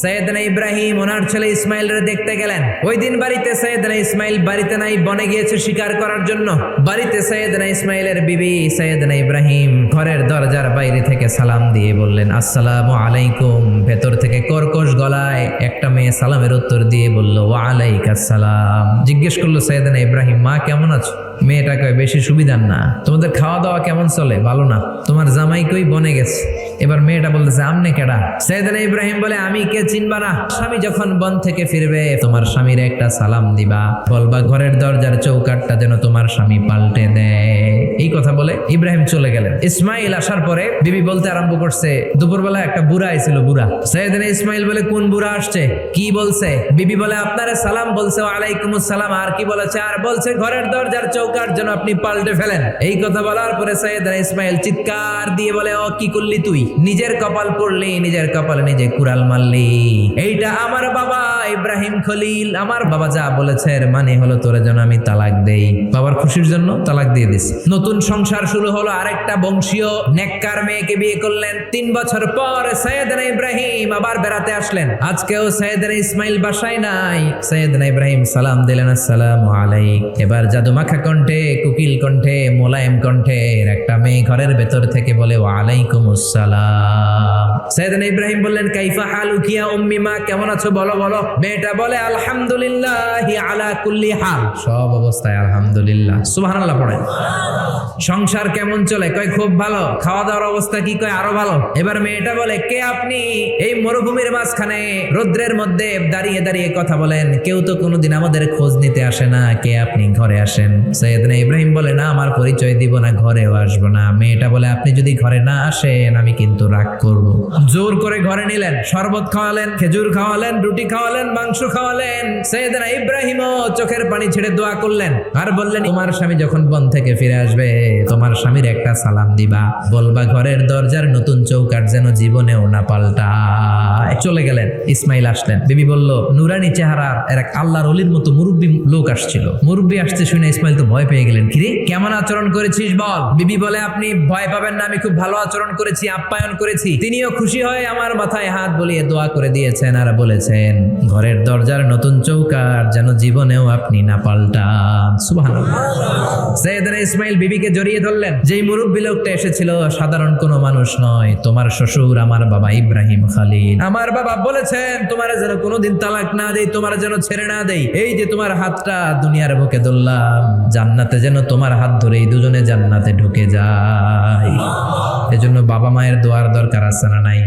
সৈয়দনা ইব্রাহিম, ওনার ছেলে ইসমাইলরে দেখতে গেলেন। ওই দিন বাড়িতে সৈয়দনা ইসমাইল বাড়িতে নাই, বনে গিয়েছে শিকার করার জন্য। বাড়িতে সৈয়দনা ইসমাইলের বিবি সৈয়দনা ইব্রাহিম ঘরের দরজার বাইরে থেকে সালাম দিয়ে বললেন, আসসালামু আলাইকুম। ভেতর থেকে কর্কশ গলায় একটা মেয়ে সালামের উত্তর দিয়ে বলল ওয়ালাইক আসসালাম জিজ্ঞেস করল সৈয়দনা ইব্রাহিম, মা, কেমন আছো? মেয়েটা কয় বেশি সুবিধার না। তোমাদের খাওয়া দাওয়া কেমন চলে? ভালো না। তোমার জামাই কই? বনে গেছে। এবার মেয়েটা বলতেছে, আমনে কেডা? সৈয়দনা ইব্রাহিম বলে, আমি কে চিনবা না? স্বামী যখন বন থেকে ফিরবে, তোমার স্বামীর একটা সালাম দিবা। বলবা, ঘরের দরজার চৌকাটটা যেন তোমার স্বামী পাল্টে দেয়। এই কথা বলে ইব্রাহিম চলে গেলেন। ইসমাইল আসার পরে বিবি বলতে আরম্ভ করছে, দুপুরবেলা একটা বুড়া আইছিল, বুড়া। সৈয়দনা ইসমাইল বলে, কোন বুড়া আসছে? কি বলছে? বিবি বলে, আপনারে সালাম বলছে ওয়ালাইকুম সালাম। আর কি বলেছে? আর বলছে, ঘরের দরজার চৌকাট যেন আপনি পাল্টে ফেলেন? এই কথা বলার পরে সৈয়দনা ইসমাইল চিৎকার দিয়ে বলে ও কি করলি তুই? নিজের কপাল পড়লি, নিজের কপালে নিজে কুড়াল মারলি। এইটা আমার বাবা ইব্রাহিম খলিল। আমার বাবা যা বলেছে এর মানে হলো তোরে যেন আমি তালাক দেই। বাবার খুশির জন্য তালাক দিয়ে দিস নতুন সংসার শুরু হলো আরেকটা বংশীয় নেককার মেয়েকে বিয়ে করলেন। তিন বছর পর সৈয়দনা ইব্রাহিম আবার বেড়াতে আসলেন। আজকেও সৈয়দনা ইসমাইল বাসায় নাই। সৈয়দনা ইব্রাহিম সালাম দিলেন, আসসালামু আলাইক। এবার জাদু মাখা কণ্ঠে, কুকিল কণ্ঠে, মোলায়েম কণ্ঠের একটা মেয়ে ঘরের ভেতর থেকে বলে ওয়ালাইকুম আসসালাম সৈয়দনা ইব্রাহিম বললেন, কাইফা হালু কিয়া উম্মি মা, কেমন আছো? বলো বলো। মেয়েটা বলে, আলহামদুলিল্লাহ আলা কুল্লি হাল। সব অবস্থায় আলহামদুলিল্লাহ। সুবহানাল্লাহ পড়ে। সংসার কেমন চলে? কয়, খুব ভালো। খাওয়া দাওয়ার অবস্থা কি? কয়, আরও ভালো। এবার মেয়েটা বলে, কে আপনি? এই মরুভূমির মাঝখানে রৌদ্রের মধ্যে দাঁড়িয়ে দাঁড়িয়ে কথা বলেন। কেউ তো কোনোদিন আমাদের খোঁজ নিতে আসে না, কে আপনি? ঘরে আসেন। সৈয়দনা ইব্রাহিম বলে, না, আমার পরিচয় দিব না, ঘরেও আসব না। মেয়েটা বলে, আপনি যদি ঘরে না আসেন, আমি কিন্তু রাগ করব। জোর করে ঘরে নিলেন, শরবত খাওয়ালেন, খেজুর খাওয়ালেন, রুটি খাওয়ালেন, মাংস খাওয়ালেন। সৈয়দনা ইব্রাহিমও চোখের পানি ছেড়ে দোয়া করলেন। আর বললেন, তোমার স্বামী যখন বন থেকে ফিরে আসবে, তোমার স্বামীর একটা সালাম দিবা। বলবা, ঘরের দরজার নতুন চৌকাট যেন জীবনেও না পাল্টায়। চলে গেলেন, ইসমাইল আসলেন। বিবি বলল, নুরানি চেহারার, এর এক আল্লাহর অলির মতো মুরব্বী লোক আসছিল। মুরব্বী আসতে শুনে ইসমাইল তো ভয় পেয়ে গেলেন। কিরে, কেমন আচরণ করেছিস বল? বিবি বলে, আপনি ভয় পাবেন না, আমি খুব ভালো আচরণ করেছি, আপ্যায়ন করেছি। তিনিও খুশি হয়ে আমার মাথায় হাত বলিয়ে দোয়া করে দিয়েছেন আর বলেছেন, ঘরের দরজার নতুন চৌকাট যেন জীবনেও আপনি না পাল্টান। সৈয়দনা ইসমাইল বিবিকে জড়িয়ে ধরলেন। যেই মুরব্বী লোকটা এসেছিল, সাধারণ কোনো মানুষ নয়, তোমার শ্বশুর আমার বাবা ইব্রাহিম খালিল। আমার বাবা বলেছেন, তোমার যেন কোনোদিন তালাক না দেই, তোমার যেন ছেড়ে না দেই, এই যে তোমার হাতটা দুনিয়ার বুকে ধরলাম জান্নাতে যেন তোমার হাত ধরে এই দুজনে জান্নাতে ঢুকে যায়। এজন্য বাবা মায়ের দোয়ার দরকার আছে না নাই?